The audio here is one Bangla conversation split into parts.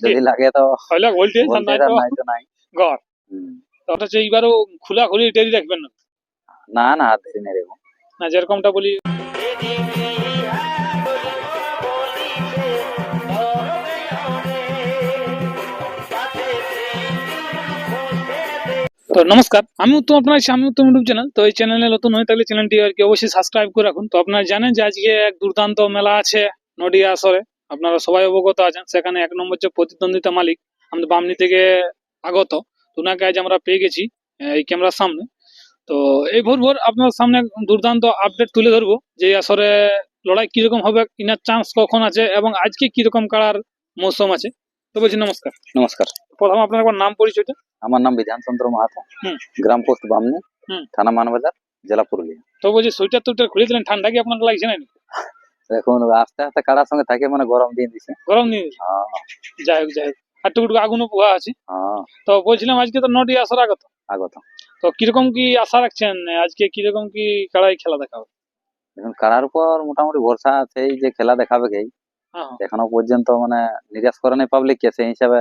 যদি লাগে তো হইলে ভোল্টেজ নাই তো নাই তো নাই। তো ওটা এইবারও খোলা খুলি ডেরি রাখবেন না না না ধরে নেই রেখো না যেরকমটা বলি তো নমস্কার আমি উত্তম আপনার আমি উত্তম ইউটিউব চ্যানেল তো এই চ্যানেলে নতুন হয়ে থাকলে চ্যানেলটি আর কি অবশ্যই সাবস্ক্রাইব করে রাখুন। তো আপনারা জানেন যে আজকে এক দুর্দান্ত মেলা আছে নডিয়া আসরে। আপনারা সবাই অবগত আছেন সেখানে এক নম্বর যে প্রতিদ্বন্দ্বিতা মালিক আমাদের বামনি থেকে আগত তো ওনাকে আজ আমরা পেয়ে গেছি এই ক্যামেরার সামনে। তো এই ভোর ভোর আপনার সামনে দুর্দান্ত আপডেট তুলে ধরবো যে আসরে লড়াই কীরকম হবে ইনার চান্স কখন আছে এবং আজকে কীরকম কাড়ার মৌসুম আছে। তো বলছি নমস্কার। নমস্কার। প্রথম আপনার একবার নাম পরিচয়টা? আমার নাম বিধানচন্দ্র মাহাতো গ্রাম পোস্ট বামনি থানা মানবাজার জেলা পুরুলিয়া। তো বলছি সোয়েটার টুইটার খুলে দিলেন ঠান্ডা কি আপনার লাগছে না এখন আস্তে আস্তে কাড়ার সঙ্গে থাকে মানে গরম দিয়ে দিছে। গরম নিয়ে হ্যাঁ। যাই হোক যাই হোক। আর টুকুটুকু আগুনও পোহা আছে। হ্যাঁ। তো বলছিলাম আজকে তো নটি আসার আগত। আগত। তো কীরকম কি আশা রাখছেন? আজকে কীরকম কি কাড়াই খেলা দেখা হবে? এখন কাড়ার উপর মোটামুটি ভরসা আছে এই যে খেলা দেখাবে কি। হ্যাঁ। এখনও পর্যন্ত মানে নিরাশ করে নাই পাবলিক কে। সেই হিসাবে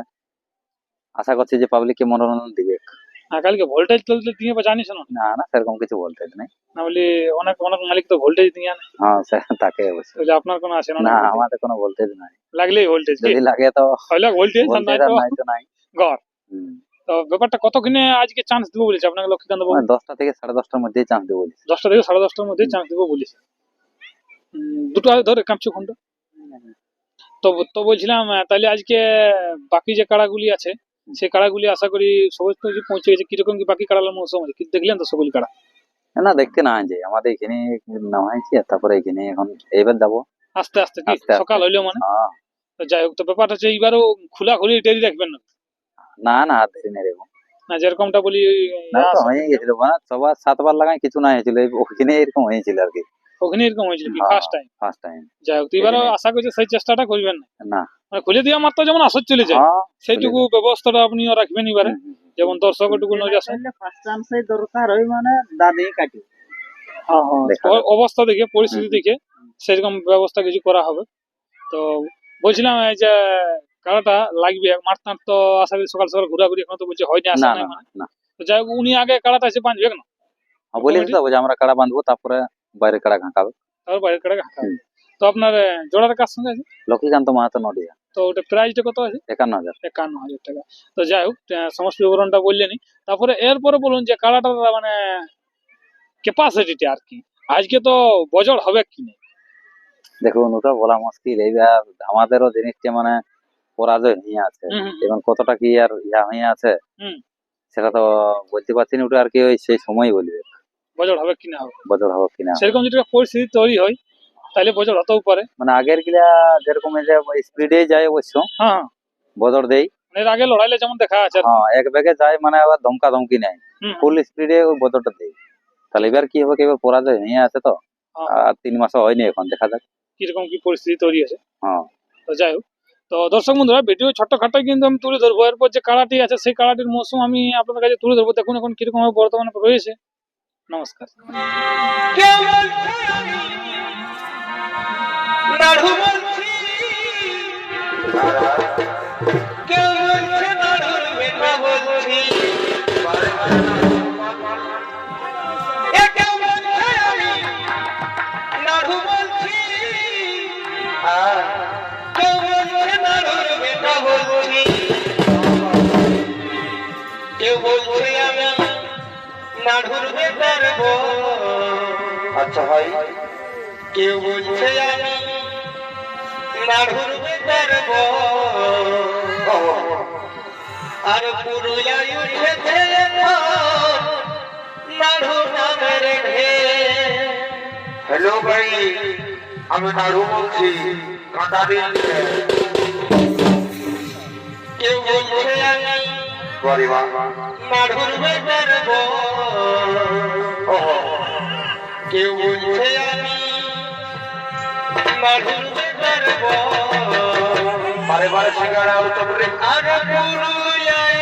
আশা করছি যে পাবলিক কে মনোরঞ্জন দিবে। আর কালকে ভোল্টেজ দিয়ে বা জানিস না না না সেরকম কিছু বলতে নেই। না বলি অনেক অনেক মালিক তো ভোল্টেজ দিয়ে আনে। হ্যাঁ সে তাকে অবশ্যই। আপনার কোনো আছে না? না আমাদের কোনো বলতে নাই। লাগলেই ভোল্টেজ যদি লাগে তো হইলে ভোল্টেজ নাই তো নাই তো নাই। ঘর। তো ব্যাপারটা কতক্ষণে আজকে চান্স দিব বলেছে? আপনাকে লক্ষ্মীকান্ত বাবু মানে দশটা থেকে সাড়ে দশটার মধ্যেই চান্স দেবো বলেছি। দশটা থেকে সাড়ে দশটার মধ্যে চান্স দিব বলেছে। দুটো ধরে কাঁপছে ঘণ্টা। তো তো বলছিলাম তাহলে আজকে বাকি যে কাড়াগুলি আছে সেই কাড়াগুলি আশা করি সবাই তো পৌঁছে গেছে। কীরকম কি বাকি কাড়ার মৌসুম আছে? কি দেখলেন তো সকল কাড়া? না দেখতে না যে আমাদের এখানে হয়েছে তারপরে এখানে এখন এইবার যাব। আস্তে আস্তে কি। সকাল হইলেও মানে? হ্যাঁ। যাই হোক তো ব্যাপারটা হচ্ছে এইবারও খোলা খুলি ডেরি রাখবেন না না না ধরে নেই রেখো না যেরকমটা বলি না তো হয়ে গেছিল মানে সবার সাতবার লাগাই কিছু না হয়েছিল ওখানে এরকম হয়েছিল আর কি। ওখানে এরকম হয়েছিল কি? হ্যাঁ। ফার্স্ট টাইম ফার্স্ট টাইম যাই হোক এবারও আশা করছি সেই চেষ্টাটা করবেন না। না। মানে খুলে দেওয়া মাত্র যেমন আসর চলে যায়। হ্যাঁ সেইটুকু ব্যবস্থাটা আপনিও রাখবেন এবারে। যেমন দর্শকটুকু নজর আসে দরকার মানে দাদি কাটি। অবস্থা দেখে পরিস্থিতি দেখে সেরকম ব্যবস্থা কিছু করা হবে। তো বলছিলাম এই যে কারাটা লাগবে মাঠ তো আশা করি সকাল সকাল ঘোরাঘুরি এখন তো বলছে হয়নি আসা না না মানে। তো যাই হোক উনি আগে কারাটা এসে বাঁধবে না হ্যাঁ, বলিস তো আমরা কাড়া বাঁধবো তারপরে বাইরে কাড়া ঘাঁকাবে তারপর বাইরের কাড়া হুম। তো আপনার জোড়ার কাজ সঙ্গে আছে? লক্ষ্মীকান্ত মাহাতো নডিয়া। তো ওটা প্রাইসটা কত আছে? একান্ন হাজার। একান্ন হাজার টাকা। তো যাই হোক সমস্ত বিবরণটা বললেনি তারপরে এরপরে বলুন যে কাড়াটার মানে ক্যাপাসিটিটা আর কি। আজকে তো বজর হবে কি না? দেখুন ওটা বলা মুশকিল। এইবার আমাদেরও জিনিসটা মানে পরাজয় হয়ে আছে। এবং কতটা কি আর ইয়া হয়ে আছে হুম। সেটা তো বলতে পারছি না। ওটা আর কি ওই সেই সময় বলবে। বজর হবে কিনা হবে? বদল হবে কিনা সেরকম যদি পরিস্থিতি তৈরি হয় তাহলে বজর হতেও পারে মানে আগের গিলা যেরকম যে স্পিডে যায় অবশ্য হ্যাঁ। হ্যাঁ দেই। মানে এর আগে লড়াইলে যেমন দেখা আছে হ্যাঁ এক ব্যাগে যায় মানে আবার ধমকা ধমকি নেয়। ফুল স্পিডে ওই বদলটা দেই। তাহলে এবার কি হবে এবার পরাজয় হয়ে আছে তো? হ্যাঁ। আর তিন মাসও হয়নি এখন দেখা যাক। কীরকম কি পরিস্থিতি তৈরি আছে হ্যাঁ। তো যাই হোক। তো দর্শক বন্ধুরা ভিডিও ছোট্টখাটো কিন্তু আমি তুলে ধরবো। এরপর যে কাড়াটি আছে সেই কাড়াটির মৌসুম আমি আপনাদের কাছে তুলে ধরবো। দেখুন এখন কীরকম বর্তমানে রয়েছে। নমস্কার। বলছে আমি নাড়ুর বেতার আচ্ছা ভাই। কেউ বলছে আমি নাড়ুর বেতার আর পুরুলিয়ায় উঠেছে নাড়ু নামের হ্যালো ভাই। আমি নাড়ু বলছি কাঁটা দিচ্ছে কেউ বলছে আমি বলি। মা কেউ বলছে আমি মাধুর বেদারব বারে বারে সিঙ্গারা উত্তরে আর পুরুলিয়ায়